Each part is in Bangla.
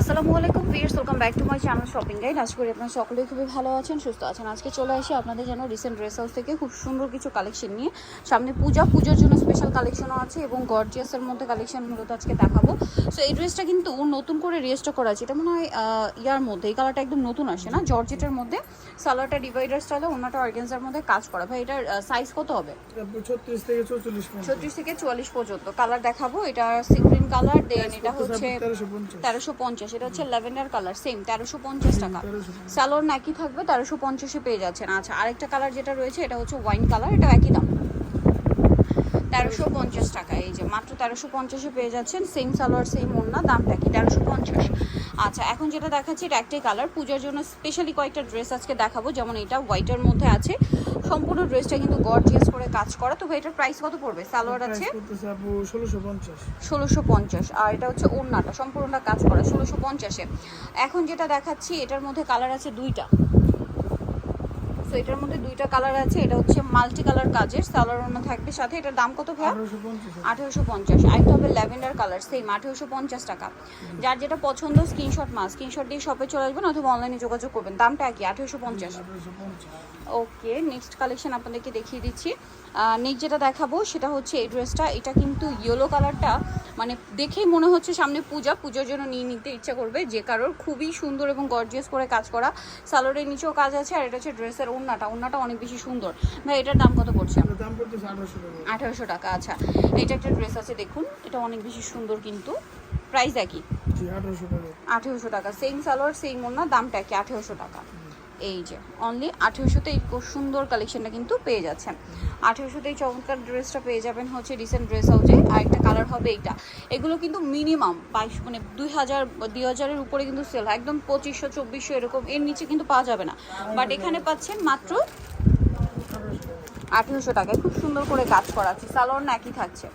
আসসালামু আলাইকুম viewers welcome back to my channel shopping guide আশা করি আপনারা সকলেই খুবই ভালো আছেন সুস্থ আছেন। আজকে চলে আসি আপনাদের জন্য রিসেন্ট ড্রেস হাউস থেকে খুব সুন্দর কিছু কালেকশন নিয়ে। সামনে পূজা পুজোর জন্য স্পেশাল কালেকশনও আছে এবং গর্জিয়াসের মধ্যে কালেকশন মূলত আজকে দেখাবো। সো এই ড্রেসটা কিন্তু নতুন করে রিয়েস্টার করা আছে। এটা মনে হয় ইয়ার মধ্যে এই কালারটা একদম নতুন আসে না? জর্জেটের মধ্যে সালোয়ারটা ডিভাইডার স্টাইলে অন্যটা অর্গেন্সার মধ্যে কাজ করা। ভাই এটার সাইজ কত হবে? ছত্রিশ থেকে চৌচল্লিশ ছত্রিশ থেকে চুয়াল্লিশ পর্যন্ত। কালার দেখাবো। এটা সিগ্রিন কালার দেন এটা হচ্ছে তেরোশো পঞ্চাশ। এটা হচ্ছে ল্যাভেন্ডার কালার সেম তেরোশো পঞ্চাশ টাকা। স্যালোর নাকি থাকবে, তেরোশো পঞ্চাশে পেয়ে যাচ্ছেন। আচ্ছা আরেকটা কালার যেটা রয়েছে, এটা হচ্ছে ওয়াইন কালার এটা একই দাম। তেরোশো পঞ্চাশ টাকা, এই যে মাত্র তেরোশো পঞ্চাশে পেয়ে যাচ্ছেন সেম সালোয়ার সেম ওড়না, দামটা কি? তেরোশো পঞ্চাশ। আচ্ছা এখন যেটা দেখাচ্ছি এটা একটাই কালার পূজার জন্য স্পেশালি কয়েকটা ড্রেস আজকে দেখাবো যেমন এটা হোয়াইটের মধ্যে আছে। সম্পূর্ণ ড্রেসটা কিন্তু গর্জিয়াস করে কাজ করা। তো এটার প্রাইস কত পড়বে? সালোয়ার আছে? ষোলোশো পঞ্চাশ। আর এটা হচ্ছে ওড়নাটা সম্পূর্ণটা কাজ করা ষোলোশো পঞ্চাশে। এখন যেটা দেখাচ্ছি এটার মধ্যে কালার আছে দুইটা। এটার মধ্যে দুইটা কালার আছে, এটা হচ্ছে মাল্টি কালার কাজের সালোয়ার ওড়না থাকবে সাথে। এটার দাম কত ভাই আঠারোশো পঞ্চাশ। আরেকটা হবে ল্যাভেন্ডার কালার সেম আঠেরোশো পঞ্চাশ টাকা। যার যেটা পছন্দ স্ক্রিনশট মাস স্ক্রিনশট দিয়ে শপে চলে আসবেন অথবা অনলাইনে যোগাযোগ করবেন। দামটা পঞ্চাশ আঠারোশো পঞ্চাশ। ওকে নেক্সট কালেকশন আপনাদেরকে দেখিয়ে দিচ্ছি। নেক্সট যেটা দেখাবো, সেটা হচ্ছে এই ড্রেসটা এটা কিন্তু ইয়েলো কালারটা মানে দেখেই মনে হচ্ছে সামনে পূজা পুজোর জন্য নিয়ে নিতে ইচ্ছা করবে। যে কারোর খুবই সুন্দর এবং গর্জিয়াস করে কাজ করা সালোয়ারের নিচেও কাজ আছে আর এটা হচ্ছে ড্রেসের ওড়নাটা। ওড়নাটা অনেক বেশি সুন্দর। ভাই এটার দাম কত পড়ছে? আঠারোশো টাকা। আচ্ছা। এটা একটা ড্রেস আছে দেখুন। এটা অনেক বেশি সুন্দর কিন্তু। প্রাইস একই? আঠারোশো টাকা। সেম সালোয়ার সেম ওড়না দামটা কি আঠেরোশো টাকা। এই যে অনলি আঠেরোশোতে এই খুব সুন্দর কালেকশনটা কিন্তু পেয়ে যাচ্ছেন। আঠেরোশোতে এই চমৎকার ড্রেসটা পেয়ে যাবেন হচ্ছে রিসেন্ট ড্রেস হাউজে আর একটা কালার হবে এইটা। এগুলো কিন্তু মিনিমাম বাইশ মানে দুই হাজার দুই হাজারের উপরে কিন্তু সেল একদম পঁচিশশো, চব্বিশশো এরকম। এর নিচে কিন্তু পাওয়া যাবে না। বাট এখানে পাচ্ছেন মাত্র আঠেরোশো টাকায়। খুব সুন্দর করে কাজ করা আছে। সালোয়ার একই থাকছে।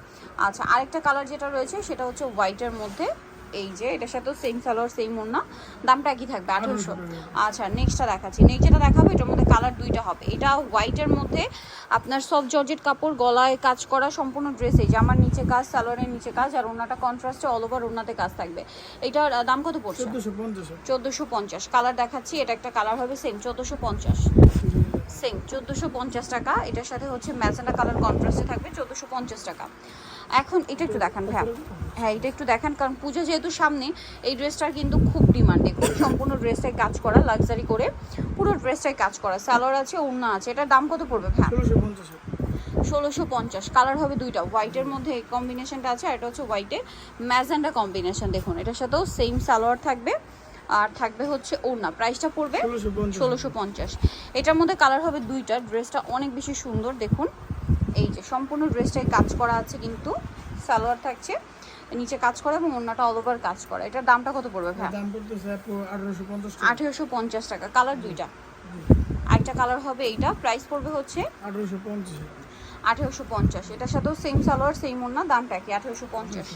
আচ্ছা আরেকটা কালার যেটা রয়েছে, সেটা হচ্ছে হোয়াইটের মধ্যে। এই যে এটার সাথেও সেম সালোয়ার সেম ওড়না। দামটা একই থাকবে আঠেরোশো। আচ্ছা নেক্সটটা দেখাচ্ছি। নেক্সট যেটা দেখাবো এটার মধ্যে কালার দুইটা হবে। এটা হোয়াইটের মধ্যে আপনার সব জর্জেট কাপড় গলায় কাজ করা সম্পূর্ণ ড্রেস এই জামার নিচে কাজ সালোয়ারের নিচে কাজ আর ওড়নাটা কন্ট্রাস্টে অল ওভার ওড়নাতে কাজ থাকবে। এটার দাম কত পড়ছে? চোদ্দোশো পঞ্চাশ। কালার দেখাচ্ছি এটা একটা কালার হবে সেম চোদ্দোশো পঞ্চাশ। সেম চোদ্দোশো পঞ্চাশ টাকা। এটার সাথে হচ্ছে ম্যাজেন্ডা কালার কন্ট্রাস্টে থাকবে চোদ্দোশো পঞ্চাশ টাকা। এখন এটা একটু দেখান ভাইয়া। হ্যাঁ এটা একটু দেখান কারণ পুজো যেহেতু সামনে এই ড্রেসটার কিন্তু খুব ডিমান্ড। দেখুন সম্পূর্ণ ড্রেসটাই কাজ করা লাক্সারি করে পুরো ড্রেসটাই কাজ করা। সালোয়ার আছে ওড়না আছে এটার দাম কত পড়বে ভাইয়া? ষোলোশো পঞ্চাশ। কালার হবে দুইটা হোয়াইটের মধ্যে এই কম্বিনেশনটা আছে আর এটা হচ্ছে হোয়াইটে ম্যাজেন্ডা কম্বিনেশন দেখুন। এটার সাথেও সেম সালোয়ার থাকবে আর থাকবে হচ্ছে ওড়না। প্রাইসটা পড়বে ষোলোশো পঞ্চাশ। এটার মধ্যে কালার হবে দুইটা ড্রেসটা অনেক বেশি সুন্দর দেখুন। এই যে সম্পূর্ণ ড্রেসটাই কাজ করা আছে কিন্তু সালোয়ার থাকছে নিচে কাজ করা এবং অন্যটা অল ওভার কাজ করা। এটার দামটা কত পড়বে ভাই দাম পড়তেছে আপু আঠারোশো পঞ্চাশ টাকা। আঠেরোশো পঞ্চাশ টাকা। কালার দুইটা। আরেকটা কালার হবে এইটা। প্রাইস পড়বে হচ্ছে আঠারোশো পঞ্চাশ। আঠেরোশো পঞ্চাশ। এটার সাথেও সেম সালোয়ার সেম ওড়না দামটা কি আঠেরোশো পঞ্চাশ।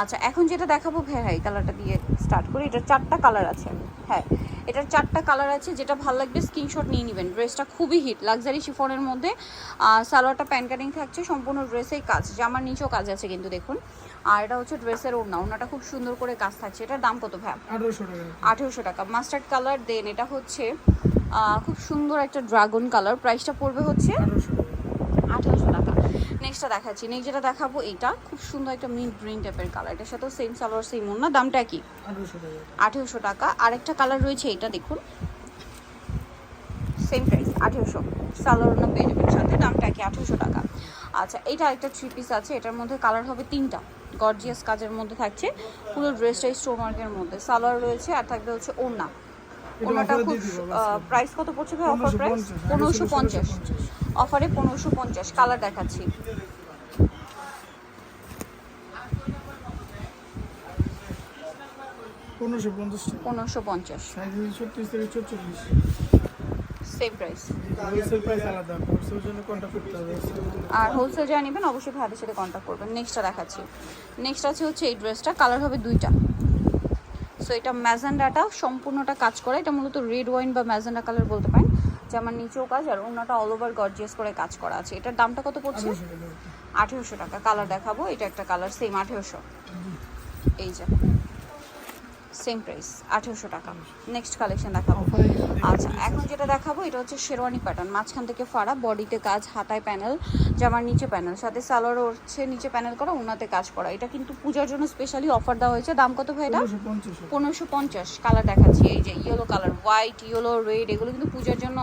আচ্ছা এখন যেটা দেখাবো ভাই হ্যাঁ এই কালারটা দিয়ে স্টার্ট করি। এটার চারটা কালার আছে। হ্যাঁ এটার চারটা কালার আছে যেটা ভালো লাগবে স্ক্রিনশট নিয়ে নেবেন। ড্রেসটা খুবই হিট লাক্সারি শিফনের মধ্যে। সালোয়ারটা প্যান কাটিং থাকছে সম্পূর্ণ ড্রেসেই কাজ জামার নিচেও কাজ আছে কিন্তু দেখুন। আর এটা হচ্ছে ড্রেসের ওড়না ওড়নাটা খুব সুন্দর করে কাজ থাকছে। এটার দাম কত ভাই আঠেরোশো টাকা। মাস্টার্ড কালার দেন এটা হচ্ছে খুব সুন্দর একটা ড্রাগন কালার প্রাইসটা পড়বে হচ্ছে আঠারোশো টাকা আঠারোশো টাকা নেক্সটটা দেখাচ্ছি। নেক্সট যেটা দেখাবো এটা খুব সুন্দর একটা মিন্ট গ্রিন টাইপের কালার এটার সাথেও সেম সালোয়ার সেম ওড়না দামটা কি আঠারোশো টাকা। টাকা আরেকটা কালার রয়েছে এটা দেখুন। সেম প্রাইস আঠেরোশো। সালোয়ার ওড়না পেয়ে যাবেন সাথে দামটা কি আঠেরোশো টাকা। আচ্ছা এটা একটা থ্রি পিস আছে এটার মধ্যে কালার হবে তিনটা। গর্জিয়াস কাজের মধ্যে থাকছে পুরো ড্রেসটাই স্টোন ওয়ার্কের মধ্যে। সালোয়ার রয়েছে আর থাকবে হচ্ছে ওড়না। এটা ওড়নাটা খুব। প্রাইস কত পড়ছে ভাই অফার প্রাইস পনেরোশো পঞ্চাশ। অফারে পনেরোশো পঞ্চাশ কালার দেখাচ্ছি। পনেরোশো পঞ্চাশ। সেম প্রাইস আর হোলসেল যারা নেবেন অবশ্যই ভাইদের সাথে কন্ট্যাক্ট করবেন। নেক্সটটা দেখাচ্ছি। নেক্সট আছে হচ্ছে এই ড্রেসটা কালার হবে দুইটা। সো এটা ম্যাজেন্ডাটা সম্পূর্ণটা কাজ করে। এটা মূলত রেড ওয়াইন বা ম্যাজেন্ডা কালার বলতে পারেন যে আমার নিচেও কাজ আর অন্যটা অল ওভার গর্জিয়াস করে কাজ করা আছে। এটার দামটা কত পড়ছে? আঠেরোশো টাকা। কালার দেখাবো এটা একটা কালার সেম আঠেরোশো। এই যে। সেম প্রাইস আঠেরোশো টাকা। নেক্সট কালেকশন দেখাবো। আচ্ছা এখন যেটা দেখাবো এটা হচ্ছে শেরওয়ানি প্যাটার্ন মাঝখান থেকে ফাড়া বডিতে কাজ হাতায় প্যানেল জামার নিচে প্যানেল সাথে সালোয়ার হচ্ছে নিচে প্যানেল করা উনাতে কাজ করা। এটা কিন্তু পূজার জন্য স্পেশালি অফার দেওয়া হয়েছে। দাম কত ভাই এটা? পনেরোশো পঞ্চাশ। কালার দেখাচ্ছি এই যে yellow colour white yellow red এগুলো কিন্তু পূজার জন্য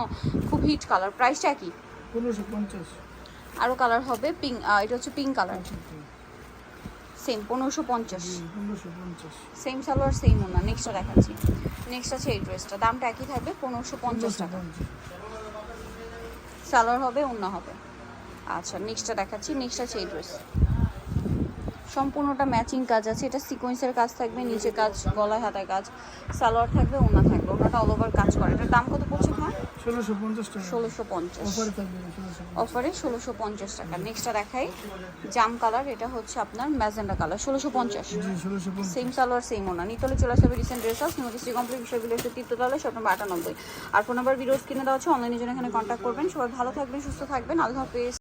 খুব হিট কালার প্রাইসটা কি? পনেরোশো পঞ্চাশ। আরও কালার হবে পিঙ্ক এটা হচ্ছে পিঙ্ক কালার সেম পনেরোশো পঞ্চাশ। সেম সালোয়ার সেম ওনা নেক্সটটা দেখাচ্ছি। নেক্সট আছে এই ড্রেসটা দামটা একই থাকবে পনেরোশো পঞ্চাশ টাকা। সালোয়ার হবে অন্য হবে। আচ্ছা নেক্সটটা দেখাচ্ছি নেক্সট আছে এই ড্রেস সম্পূর্ণটা ম্যাচিং কাজ আছে। এটা সিকোয়েন্সের কাজ থাকবে নিচে কাজ গলায় হাতায় কাজ সালোয়ার থাকবে ওনা থাকবে ওনাটা অল ওভার কাজ করে। এটার দাম কত পড়ছে ভাই? ষোলোশো পঞ্চাশ টাকা। ষোলোশো পঞ্চাশ। অফারে থাকবে ষোলোশো পঞ্চাশ। টাকা। নেক্সটটা দেখাই। জাম কালার এটা হচ্ছে আপনার ম্যাজেন্ডা কালার ষোলোশো পঞ্চাশ। সেম সালোয়ার সেম ওনা নিতলে চলে আসবে রিসেন্ট ড্রেস হাউস নিমতি কমপ্লিট বিষয়গুলো এসে তীর্থতলে সব নম্বর আটানব্বই আর ফোন নাম্বার ভিডিওস কিনে দেওয়া হচ্ছে অনলাইনের জন্য এখানে কন্ট্যাক্ট করবেন। সবাই ভালো থাকবেন সুস্থ থাকবেন। আল্লাহ হাফেজ।